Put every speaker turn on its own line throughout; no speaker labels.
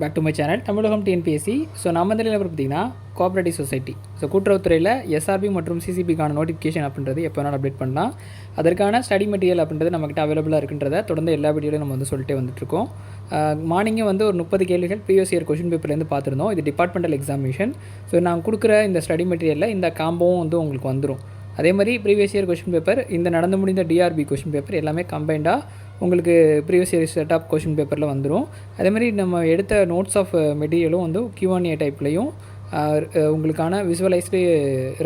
Back to my channel Tamilagam TNPSC so நம்ம இந்த நிலையில் பார்த்தீங்கன்னா கோஆப்ரேட்டிவ் சொசைட்டி ஸோ கூட்டுறவுத்துறையில் எஸ்ஆர்பி மற்றும் சிசிபிக்கான நோட்டிஃபிகேஷன் அப்படின்றது எப்போ வேணாலும் அப்டேட் பண்ணலாம். அதற்கான ஸ்டடி மெட்டீரியல் அப்படின்றது நம்மக்கிட்ட அவைலபிளாக இருக்குன்றத தொடர்ந்து எல்லா வீடியோலையும் நம்ம வந்து சொல்லிட்டே வந்துட்டுருக்கோம். மார்னிங்கே வந்து ஒரு முப்பது கேள்விகள் ப்ரீவியஸ் கொஷின் பேப்பர்லேருந்து பார்த்துருந்தோம். இது டிபார்ட்மெண்டல் எக்ஸாமினேஷன் ஸோ நான் கொடுக்குற இந்த ஸ்டடி மெட்டீரியலில் இந்த காம்போவும் வந்து உங்களுக்கு வந்துடும் அதே மாதிரி ப்ரீவியஸ் இயர் கொஷின் பேப்பர் இந்த நடந்து முடிந்த டிஆர்பி கொஷின் பேப்பர் எல்லாமே கம்பைண்டாக உங்களுக்கு previous year set of question பேப்பரில் வந்துடும் அதேமாதிரி நம்ம எடுத்த நோட்ஸ் ஆஃப் மெட்டீரியலும் வந்து கியூஆன்ஏ டைப்லையும் உங்களுக்கான விசுவலைஸ்டு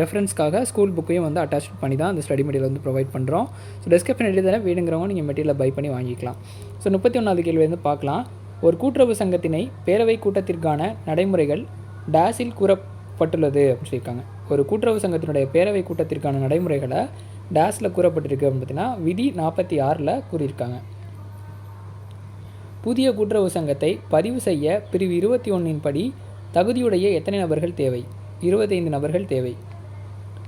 ரெஃபரன்ஸ்க்காக ஸ்கூல் புக்கையும் வந்து அட்டாச் பண்ணி தான் அந்த ஸ்டடி மெட்டீரியல் வந்து ப்ரொவைட் பண்ணுறோம் ஸோ டெஸ்கிரிப்ஷன் எழுதி வேணுங்கிறவங்க நீங்கள் மெட்டீரியலை பை பண்ணி வாங்கிக்கலாம். ஸோ முப்பத்தி ஒன்றாவது கேள்வி வந்து பார்க்கலாம். ஒரு கூட்டுறவு சங்கத்தினை பேரவை கூட்டத்திற்கான நடைமுறைகள் டேஸில் கூறப்பட்டுள்ளது அப்படின்னு சொல்லியிருக்காங்க. ஒரு கூட்டுறவு சங்கத்தினுடைய பேரவை கூட்டத்திற்கான நடைமுறைகளை டேஸில் கூறப்பட்டிருக்கு அப்படின்னு பார்த்தீங்கன்னா விதி நாற்பத்தி ஆறில் கூறியிருக்காங்க. புதிய கூட்டுறவு சங்கத்தை பதிவு செய்ய பிரிவு இருபத்தி ஒன்றின் படி தகுதியுடைய எத்தனை நபர்கள் தேவை? இருபத்தைந்து நபர்கள் தேவை.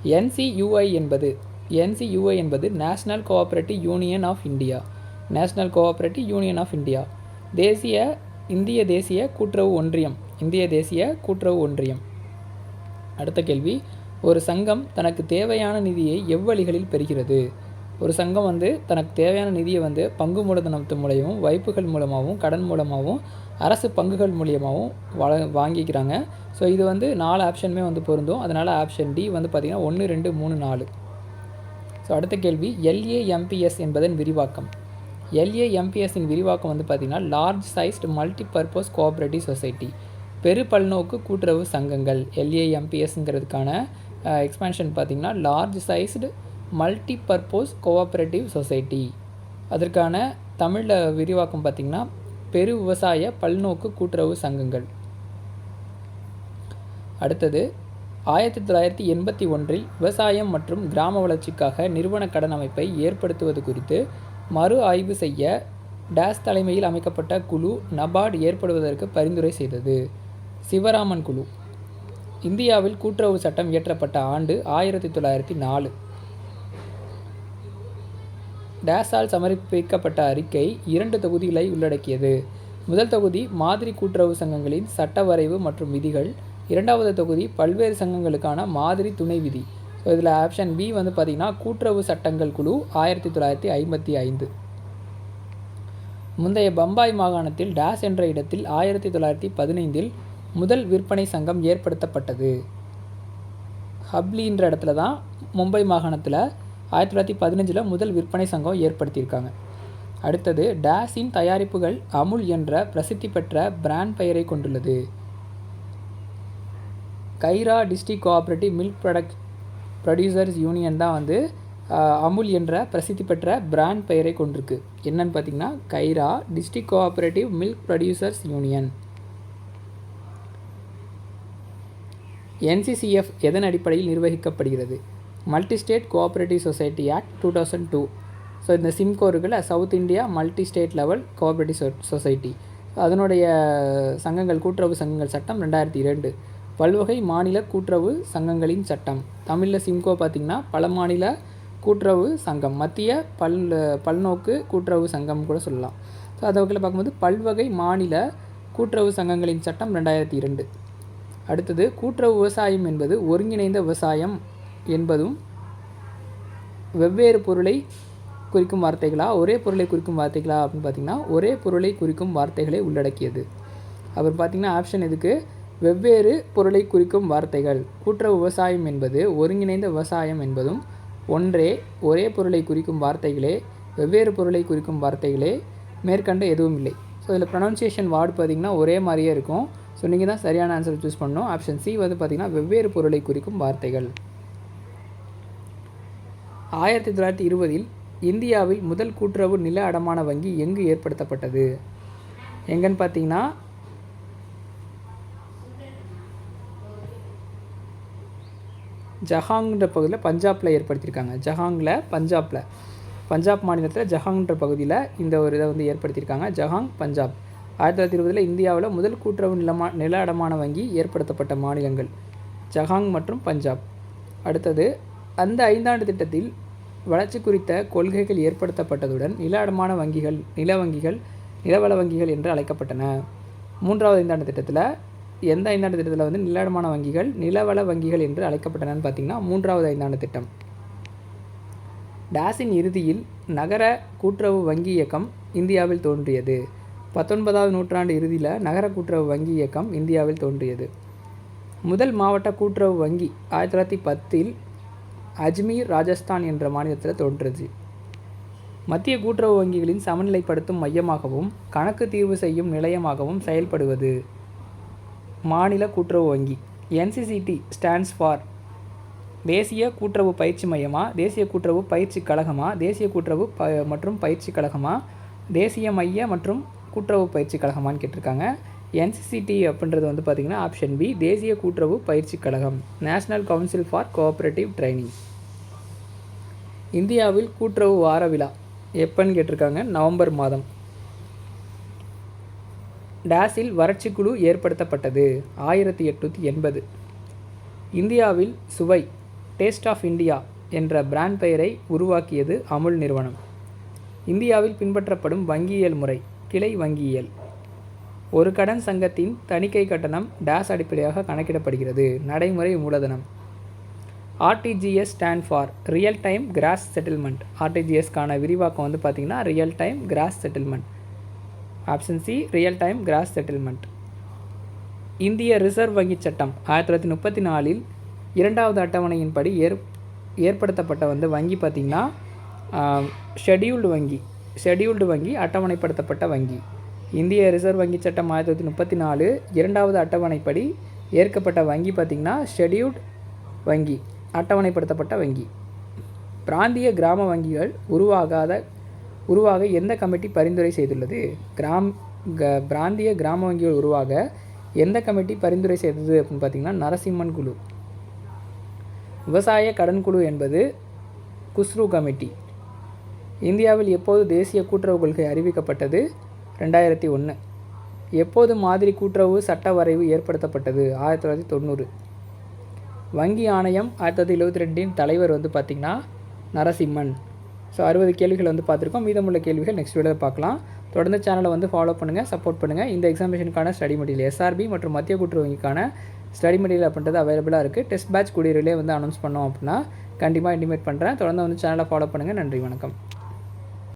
என்சியூஐ என்பது என்சியூஐ என்பது national cooperative union of India national cooperative union of India தேசிய இந்திய தேசிய கூட்டுறவு ஒன்றியம். இந்திய தேசிய கூட்டுறவு ஒன்றியம். அடுத்த கேள்வி. ஒரு சங்கம் தனக்கு தேவையான நிதியை எவ்வழிகளில் பெறுகிறது? ஒரு சங்கம் வந்து தனக்கு தேவையான நிதியை வந்து பங்கு மூலதனத்து மூலியமும் வைப்புகள் மூலமாகவும் கடன் மூலமாகவும் அரசு பங்குகள் மூலியமாகவும் வள வாங்கிக்கிறாங்க. ஸோ இது வந்து நாலு ஆப்ஷனுமே வந்து பொருந்தும். அதனால் ஆப்ஷன் டி வந்து பார்த்திங்கன்னா ஒன்று ரெண்டு மூணு நாலு. ஸோ அடுத்த கேள்வி எல்ஏஎம்பிஎஸ் என்பதன் விரிவாக்கம். எல்ஏஎம்பிஎஸ்ஸின் விரிவாக்கம் வந்து பார்த்திங்கன்னா large sized multi purpose cooperative society பெரு பல்நோக்கு கூட்டுறவு சங்கங்கள் எல்ஏஎம்பிஎஸ்ங்கிறதுக்கான எக்ஸ்பேன்ஷன் பார்த்திங்கன்னா large sized multi purpose cooperative society அதற்கான தமிழில் விரிவாக்கம் பார்த்திங்கன்னா பெரு விவசாய பல்நோக்கு கூட்டுறவு சங்கங்கள். அடுத்தது ஆயிரத்தி தொள்ளாயிரத்தி எண்பத்தி ஒன்றில் விவசாயம் மற்றும் கிராம வளர்ச்சிக்காக நிறுவன கடன் அமைப்பை ஏற்படுத்துவது குறித்து மறு ஆய்வு செய்ய டேஸ் தலைமையில் அமைக்கப்பட்ட குழு நபார்டு ஏற்படுவதற்கு பரிந்துரை செய்தது. சிவராமன் குழு. இந்தியாவில் கூட்டுறவு சட்டம் இயற்றப்பட்ட ஆண்டு ஆயிரத்தி தொள்ளாயிரத்தி நாலு. டேஸால் சமர்ப்பிக்கப்பட்ட அறிக்கை இரண்டு தொகுதிகளை உள்ளடக்கியது. முதல் தொகுதி மாதிரி கூட்டுறவு சங்கங்களின் சட்ட வரைவு மற்றும் விதிகள். இரண்டாவது தொகுதி பல்வேறு சங்கங்களுக்கான மாதிரி துணை விதி. ஸோ இதில் ஆப்ஷன் பி வந்து பார்த்திங்கன்னா கூட்டுறவு சட்டங்கள் குழு ஆயிரத்தி தொள்ளாயிரத்தி ஐம்பத்தி ஐந்து. முந்தைய பம்பாய் மாகாணத்தில் டேஸ் என்ற இடத்தில் ஆயிரத்தி தொள்ளாயிரத்தி பதினைந்தில் முதல் விற்பனை சங்கம் ஏற்படுத்தப்பட்டது. ஹப்லின்ற இடத்துல தான் மும்பை மாகாணத்தில் ஆயிரத்தி தொள்ளாயிரத்தி பதினஞ்சில் முதல் விற்பனை சங்கம் ஏற்படுத்தியிருக்காங்க. அடுத்தது டேஸின் தயாரிப்புகள் அமுல் என்ற பிரசித்தி பெற்ற பிராண்ட் பெயரை கொண்டுள்ளது. Kaira district cooperative milk product producers union தான் வந்து அமுல் என்ற பிரசித்தி பெற்ற பிராண்ட் பெயரை கொண்டிருக்கு. என்னன்னு பார்த்தீங்கன்னா Kaira district cooperative milk producers union NCCF எதன் அடிப்படையில் நிர்வகிக்கப்படுகிறது? Multi state cooperative society act two thousand two. So இந்த சிம்கோ இருக்குல்ல south India multi state level cooperative so society. அதனுடைய சங்கங்கள் கூட்டுறவு சங்கங்கள் சட்டம் ரெண்டாயிரத்தி இரண்டு. பல்வகை மாநில கூட்டுறவு சங்கங்களின் சட்டம். தமிழில் சிம்கோ பார்த்திங்கன்னா பல மாநில கூட்டுறவு சங்கம். மத்திய பல் பல்நோக்கு கூட்டுறவு சங்கம் கூட சொல்லலாம். ஸோ அதை வகையில் பார்க்கும்போது பல்வகை மாநில கூட்டுறவு சங்கங்களின் சட்டம் ரெண்டாயிரத்தி இரண்டு. அடுத்தது கூட்டுறவு விவசாயம் என்பது ஒருங்கிணைந்த விவசாயம் என்பதும் வெவ்வேறு பொருளை குறிக்கும் வார்த்தைகளா ஒரே பொருளை குறிக்கும் வார்த்தைகளா அப்படின்னு பார்த்தீங்கன்னா ஒரே பொருளை குறிக்கும் வார்த்தைகளை உள்ளடக்கியது. அப்புறம் பார்த்திங்கன்னா ஆப்ஷன் இதுக்கு வெவ்வேறு பொருளை குறிக்கும் வார்த்தைகள். கூட்டுறவு விவசாயம் என்பது ஒருங்கிணைந்த விவசாயம் என்பதும் ஒன்றே ஒரே பொருளை குறிக்கும் வார்த்தைகளே வெவ்வேறு பொருளை குறிக்கும் வார்த்தைகளே மேற்கண்ட எதுவும் இல்லை. ஸோ இதில் ப்ரொனன்சியேஷன் வார்டு பார்த்திங்கன்னா ஒரே மாதிரியே இருக்கும். ஸோ நீங்கள் தான் சரியான ஆன்சர் சூஸ் பண்ணணும். ஆப்ஷன் சி வந்து பார்த்திங்கன்னா வெவ்வேறு பொருளை குறிக்கும் வார்த்தைகள். ஆயிரத்தி தொள்ளாயிரத்தி இருபதில் இந்தியாவில் முதல் கூட்டுறவு நில அடமான வங்கி எங்கு ஏற்படுத்தப்பட்டது? எங்கன்னு பார்த்தீங்கன்னா ஜஹாங்கிற பகுதியில் பஞ்சாப்பில் ஏற்படுத்தியிருக்காங்க. ஜஹாங்கில் பஞ்சாப்பில் பஞ்சாப் மாநிலத்தில் ஜஹாங்கிற பகுதியில் இந்த ஒரு இதை வந்து ஏற்படுத்தியிருக்காங்க. ஜஹாங் பஞ்சாப். ஆயிரத்தி தொள்ளாயிரத்தி இருபதில் இந்தியாவில் முதல் கூட்டுறவு நிலமா நில அடமான வங்கி ஏற்படுத்தப்பட்ட மாநிலங்கள். ஜஹாங் மற்றும் பஞ்சாப். அடுத்தது அந்த ஐந்தாண்டு திட்டத்தில் வளர்ச்சி குறித்த கொள்கைகள் ஏற்படுத்தப்பட்டதுடன் நில அடமான வங்கிகள் நில வங்கிகள் நிலவள வங்கிகள் என்று அழைக்கப்பட்டன. மூன்றாவது ஐந்தாண்டு திட்டத்தில் எந்த ஐந்தாண்டு திட்டத்தில் வந்து நிலமான வங்கிகள் நிலவள வங்கிகள் என்று அழைக்கப்பட்டனன்னு பார்த்தீங்கன்னா மூன்றாவது ஐந்தாண்டு திட்டம். டாஸின் இறுதியில் நகர கூட்டுறவு வங்கி இயக்கம் இந்தியாவில் தோன்றியது. பத்தொன்பதாவது நூற்றாண்டு இறுதியில் நகர கூட்டுறவு வங்கி இயக்கம் இந்தியாவில் தோன்றியது. முதல் மாவட்ட கூட்டுறவு வங்கி ஆயிரத்தி தொள்ளாயிரத்தி பத்தில் அஜ்மீர் ராஜஸ்தான் என்ற மாநிலத்தில் தோன்றுச்சு மத்திய கூட்டுறவு வங்கிகளின் சமநிலைப்படுத்தும் மையமாகவும் கணக்கு தீர்வு செய்யும் நிலையமாகவும் செயல்படுவது மாநில கூட்டுறவு வங்கி. என்சிசிடி ஸ்டாண்ட்ஸ் ஃபார் தேசிய கூட்டுறவு பயிற்சி மையமா தேசிய கூட்டுறவு பயிற்சி கழகமா தேசிய கூட்டுறவு ப மற்றும் பயிற்சி கழகமா தேசிய மைய மற்றும் கூட்டுறவு பயிற்சி கழகமான்னு கேட்டிருக்காங்க. என்சிசிடி அப்படின்றது வந்து பார்த்திங்கன்னா ஆப்ஷன் பி தேசிய கூட்டுறவு பயிற்சி கழகம் national council for cooperative training இந்தியாவில் கூட்டுறவு வார விழா எப்போன்னு கேட்டிருக்காங்க? நவம்பர் மாதம். டேஸில் வறட்சி குழு ஏற்படுத்தப்பட்டது. ஆயிரத்தி எட்நூற்றி எண்பது. இந்தியாவில் சுவை டேஸ்ட் ஆஃப் இந்தியா என்ற பிராண்ட் பெயரை உருவாக்கியது அமுல் நிறுவனம். இந்தியாவில் பின்பற்றப்படும் வங்கியியல் முறை கிளை வங்கியியல். ஒரு கடன் சங்கத்தின் தணிக்கை கட்டணம் டேஸ் அடிப்படையாக கணக்கிடப்படுகிறது. நடைமுறை மூலதனம். RTGS stand for real time gross settlement. ஆர்டிஜிஎஸ்க்கான விரிவாக்கம் வந்து பார்த்திங்கன்னா real time gross settlement. Option C real time gross settlement. இந்திய ரிசர்வ் வங்கி சட்டம் ஆயிரத்தி தொள்ளாயிரத்தி முப்பத்தி நாலில் இரண்டாவது அட்டவணையின்படி ஏற் ஏற்படுத்தப்பட்ட வந்து வங்கி பார்த்திங்கன்னா ஷெடியூல்டு வங்கி. ஷெடியூல்டு வங்கி அட்டவணைப்படுத்தப்பட்ட வங்கி. இந்திய ரிசர்வ் வங்கி சட்டம் ஆயிரத்தி தொள்ளாயிரத்தி முப்பத்தி நாலு இரண்டாவது அட்டவணைப்படி ஏற்கப்பட்ட வங்கி பார்த்திங்கன்னா ஷெடியூல்டு வங்கி அட்டவணைப்படுத்தப்பட்ட வங்கி. பிராந்திய கிராம வங்கிகள் உருவாகாத உருவாக எந்த கமிட்டி பரிந்துரை செய்துள்ளது? கிராம் க பிராந்திய கிராம வங்கிகள் உருவாக எந்த கமிட்டி பரிந்துரை செய்தது அப்படின்னு பார்த்திங்கன்னா நரசிம்மன் குழு. விவசாய கடன் குழு என்பது குஸ்ரு கமிட்டி. இந்தியாவில் எப்போது தேசிய கூட்டுறவு கொள்கை அறிவிக்கப்பட்டது? ரெண்டாயிரத்தி ஒன்று எப்போது மாதிரி கூட்டுறவு சட்ட வரைவு ஏற்படுத்தப்பட்டது? ஆயிரத்தி தொள்ளாயிரத்தி தொண்ணூறு. வங்கி ஆணையம் ஆயிரத்தி தொள்ளாயிரத்தி எழுபத்தி ரெண்டின் தலைவர் வந்து பார்த்திங்கன்னா நரசிம்மன். ஸோ அறுபது கேள்விகள் வந்து பார்த்துருக்கோம். மீதமுள்ள கேள்விகள் நெக்ஸ்ட் வீடியோவில் பார்க்கலாம். தொடர்ந்து சேனலை வந்து ஃபாலோ பண்ணுங்கள் சப்போர்ட் பண்ணுங்கள் இந்த எக்ஸாமினேஷனுக்கான ஸ்டடி மெட்டீரியல் எஸ்ஆர்பி மற்றும் மத்திய கூட்டுறவு வங்கிக்கான ஸ்டடி மெட்டீரியல் அப்படின்றது அவைலபிளாக இருக்குது டெஸ்ட் பேட்ச் கூடியரிலே வந்து அனௌன்ஸ் பண்ணோம் அப்படின்னா கண்டிப்பாக இன்டிமேட் பண்ணுறேன் தொடர்ந்து வந்து சேனலை ஃபாலோ பண்ணுங்கள் நன்றி வணக்கம்.